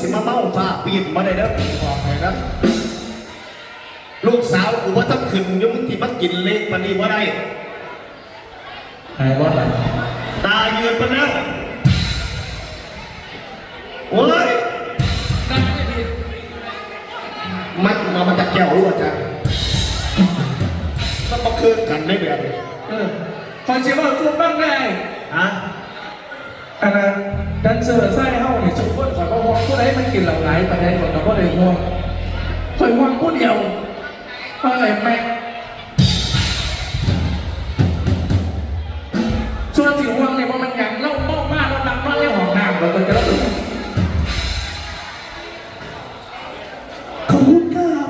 สิมาเมาฟ้าปีนมาได้เด้อบอกเลยนะลูกสาวกูว่าต้องขึ้นอยังมึงที่มันกินเล็กมันนี่ว่าได้หายว่าอะไรตายืนปะนะโอ้ยนั่นไม่ผิดมันมามาจากแก้วรู้ว่าจ้ะมันมาคืนกันได้แบบนี้เออคอยเชื่อว่าทุกบ้างได้ฮะอันนั้น ดันเซอร์ไส้เฮาเนี่ยสมควรขอยก็ห่วงผู้ใดมันกินเหล่าไหนประเด็นของเราก็เลยห่วงคอยห่วงผู้เดียวเพราะอะไรแม่ส่วนที่ห่วงเนี่ยเพรามันย่างเล่าเมามากแล้วนักมากเรื่องของน้ำเราตัวจะรับรู้ขอบคุณครับ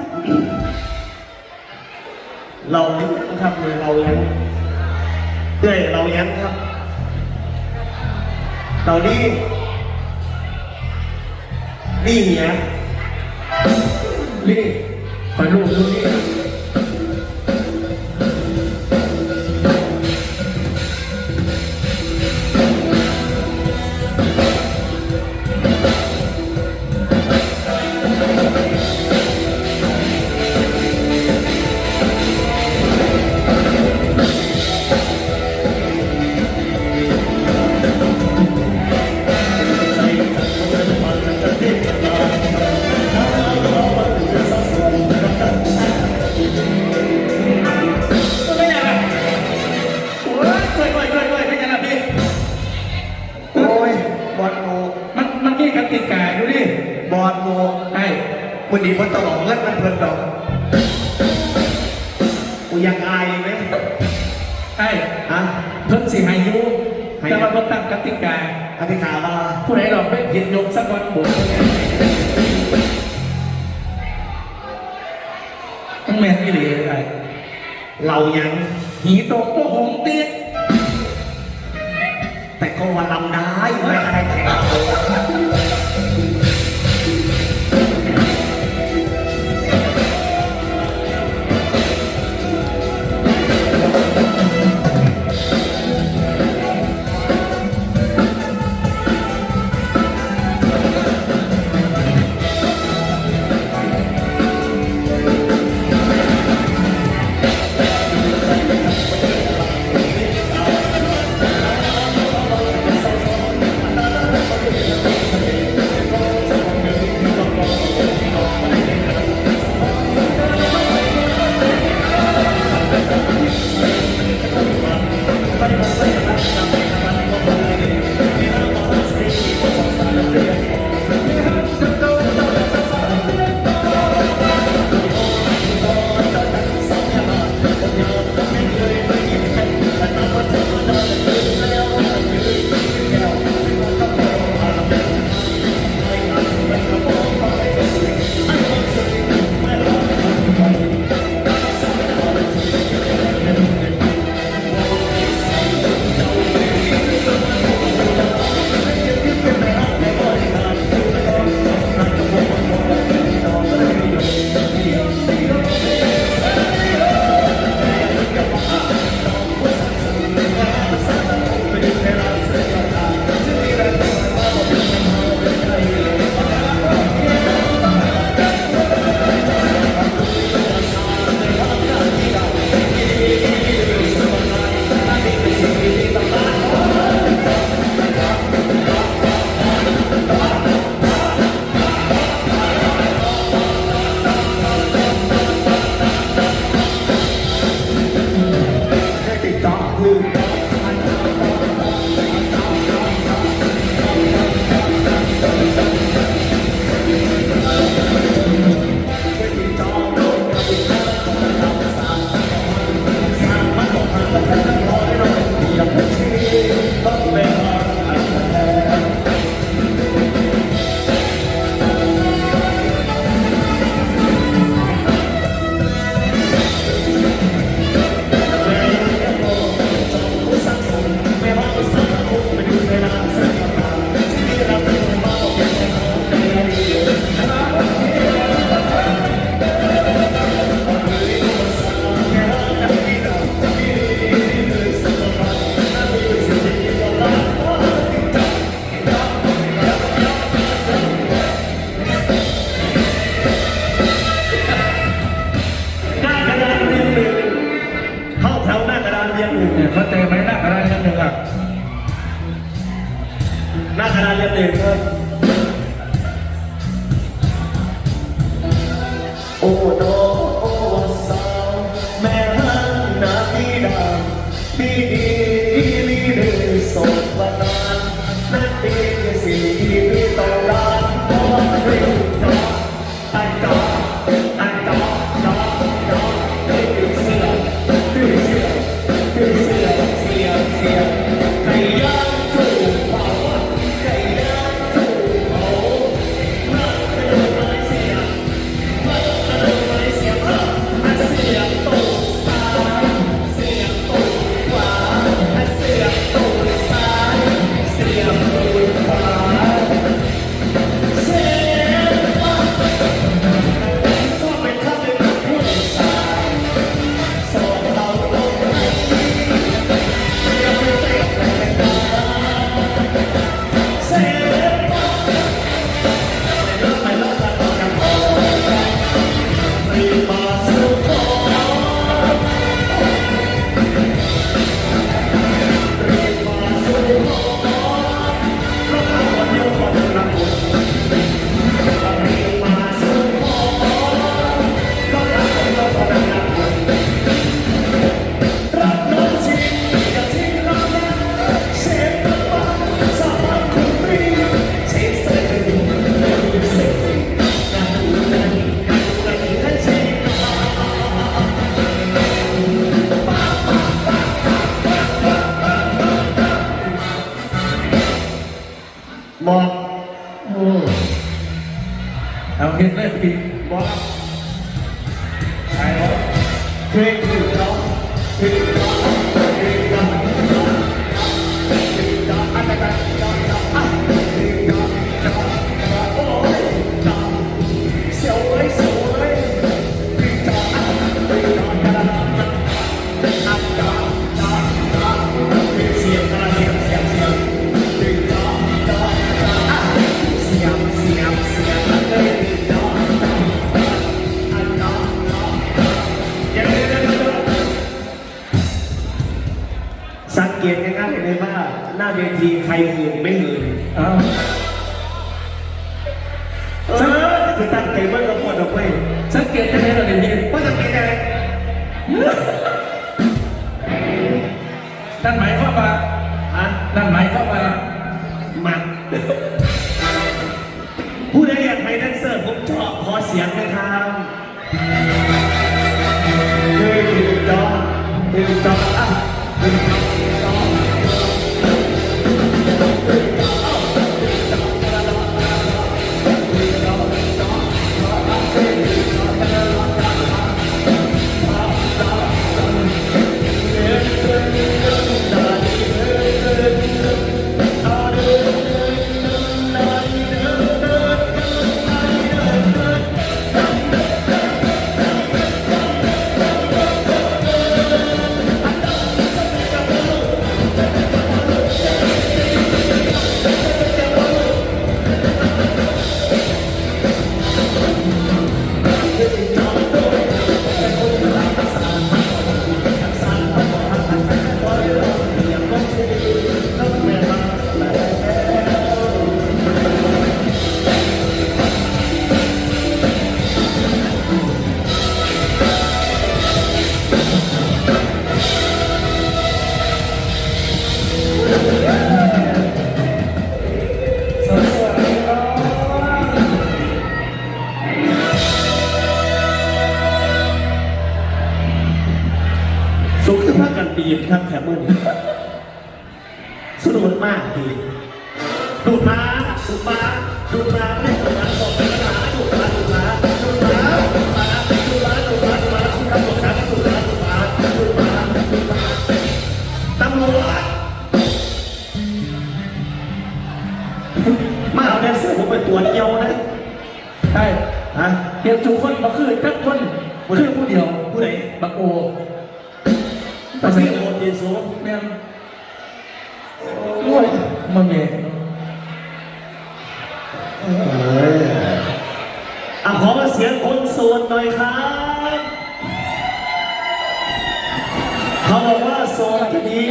เราครับเลยเรายังเรื่อยเรายังครับ เรานี่นี่เนี่ยนี่คอยรู้รู้นี่ ยังอายไหมไอ้ฮะเพิ่นสิให้อยูให้แต่ว่าเพิ่นตั้งกติกาอธิษฐานว่าผู้ใดหลอกไม่ผิดยกสักวันบุญต้องแมนนี่หรือไอ้เรายังหีตกก็หงเตี้ยแต่ก็ว่าลำได้ไม่ได้แข่ง ดี 네. หน้าเวทีใครหืนไม่หืนอ้าวเออจะตั้งใจว่าจะปวดออกไปสังเกตได้ไหมเราเดี๋ยวนี้ว่าจะเป็นอะไรนั่นหมายความว่าฮะนั่นหมายความว่ามันผู้ใด สุขภาพกันปีนครับแถมเมื่อนี้สนุกมากดีดูดมาดูดมาดูดมาไม่ดูดมาสองไปแล้วนะดูดมาดูดมาดูดมาดูดมาดูดมาดูดมาดูดมาคุณตำรวจครับดูดมาดูดมาดูดมาดูดมาตำรวจมาเอาแดนเซอร์ผมไปตรวจเยี่ยวนะใช่ฮะเห็นทุกคนมาคือจักคนคือผู้เดียวผู้ใดบักโอ ภาษาโอเทียนโซแม่นโอ้ยมันเมอะขอเสียงคนโสดหน่อยครับ เขาบอกว่าโสดจะดี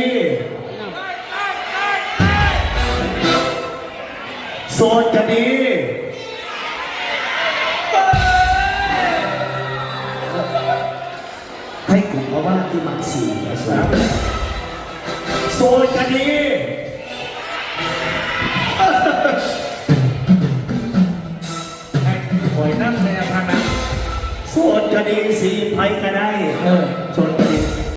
โสดจะดี ให้กลุ่มเพราะว่าที่มักสี่นะสวยโสดจะดีให้หอยนั่งในอาคารนโสดก็ดีสีไพก็ได้เออสน